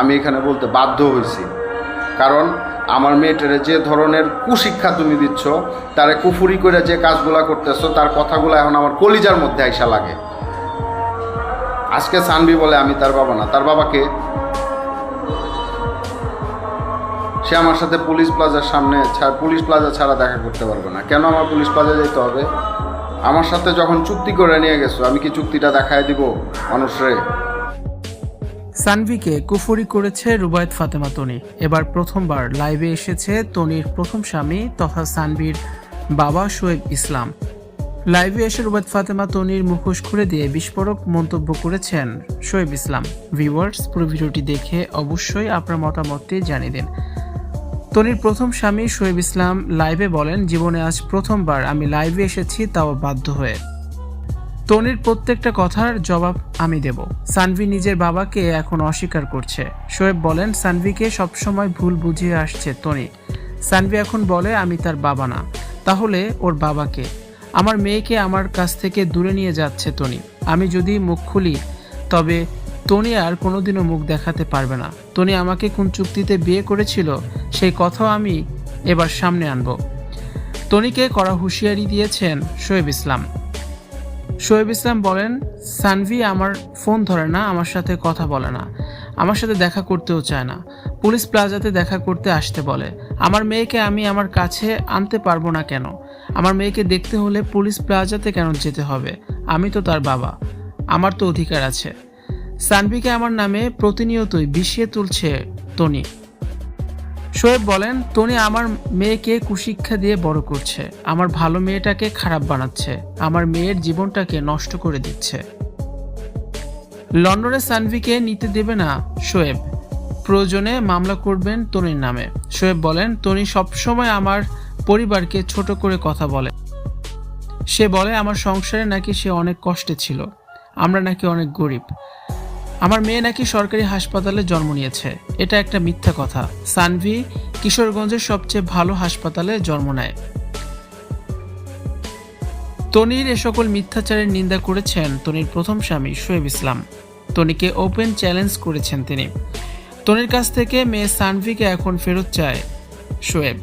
আমি এখানে বলতে বাধ্য হয়েছি। কারণ আমার মেয়েটারে যে ধরনের কুশিক্ষা তুমি দিচ্ছ, তারে কুফুরি করে যে কাজগুলা করতেছো, তার কথাগুলো এখন আমার কলিজার মধ্যে আইসা লাগে। আজকে সানবি বলে আমি তার বাবা না, তার বাবাকে সে আমার সাথে পুলিশ প্লাজার সামনে পুলিশ প্লাজা ছাড়া দেখা করতে পারবে না। কেন আমার পুলিশ প্লাজা যেতে হবে? আমার সাথে যখন চুক্তি করে নিয়ে গেছো, আমি কি চুক্তিটা দেখায় দিব মানুষরে সানভিকে কুফরি করেছে রুবায়ত ফাতেমা তনি। এবার প্রথমবার লাইভে এসেছে তনির প্রথম স্বামী তথা সানভির বাবা শোয়েব ইসলাম। লাইভে এসে রুবায়ত ফাতেমা তনির মুখোশ খুলে দিয়ে বিস্ফোরক মন্তব্য করেছেন শোয়েব ইসলাম। ভিউয়ার্স, পুরো ভিডিওটি দেখে অবশ্যই আপনার মতামতটি জানিয়ে দিন। তনির প্রথম স্বামী শোয়েব ইসলাম লাইভে বলেন, জীবনে আজ প্রথমবার আমি লাইভে এসেছি, তাও বাধ্য হয়ে। তনির প্রত্যেকটা কথার জবাব আমি দেব। সানভি নিজের বাবাকে এখন অস্বীকার করছে। শোয়েব বলেন, সানভিকে সবসময় ভুল বুঝিয়ে আসছে তনি। সানভি এখন বলে, আমি তার বাবা না। তাহলে ওর বাবাকে? আমার মেয়েকে আমার কাছ থেকে দূরে নিয়ে যাচ্ছে তনি। আমি যদি মুখ খুলি, তবে তনি আর কোনোদিনও মুখ দেখাতে পারবে না। তনি আমাকে কোন চুক্তিতে বিয়ে করেছিল, সেই কথাও আমি এবার সামনে আনব। তনিকে করা হুঁশিয়ারি দিয়েছেন শোয়েব ইসলাম। শোয়েব ইসলাম বলেন, সানভি আমার ফোন ধরে না, আমার সাথে কথা বলে না। আমার সাথে দেখা করতেও চায় না। পুলিশ প্লাজাতে দেখা করতে আসতে বলে। আমার মেয়েকে আমি আমার কাছে আনতে পারব না কেন? আমার মেয়েকে দেখতে হলে পুলিশ প্লাজাতে কেন যেতে হবে? আমি তো তার বাবা। আমার তো অধিকার আছে। সানভিকে আমার নামে প্রতিনিয়তই বিষিয়ে তুলছে টনি শোয়েব বলেন, টনি আমার মেয়েকে কুশিক্ষা দিয়ে বড় করছে। আমার ভালো মেয়েটাকে খারাপ বানাচ্ছে। আমার মেয়ের জীবনটাকে নষ্ট করে দিচ্ছে। লন্ডনে সানভিকে নিতে দেবে না শোয়েব প্রয়োজনে মামলা করবেন তনির নামে। শোয়েব বলেন তনি সবসময় আমার পরিবারকে ছোট করে কথা বলে। সে বলে, আমার সংসারে নাকি সে অনেক কষ্টে ছিল। আমরা নাকি অনেক গরিব। আমার মেয়ে নাকি সরকারি হাসপাতালে জন্ম নিয়েছে। এটা একটা মিথ্যা কথা। সানভি কিশোরগঞ্জের সবচেয়ে ভালো হাসপাতালে জন্ম নেয়। তনির এ সকল মিথ্যাচারের নিন্দা করেছেন তনির প্রথম স্বামী শোয়েব ইসলাম। তনিকে ওপেন চ্যালেঞ্জ করেছেন তিনি। তনির কাছ থেকে মেয়ে সানভিকে এখন ফেরত চায় শোয়েব।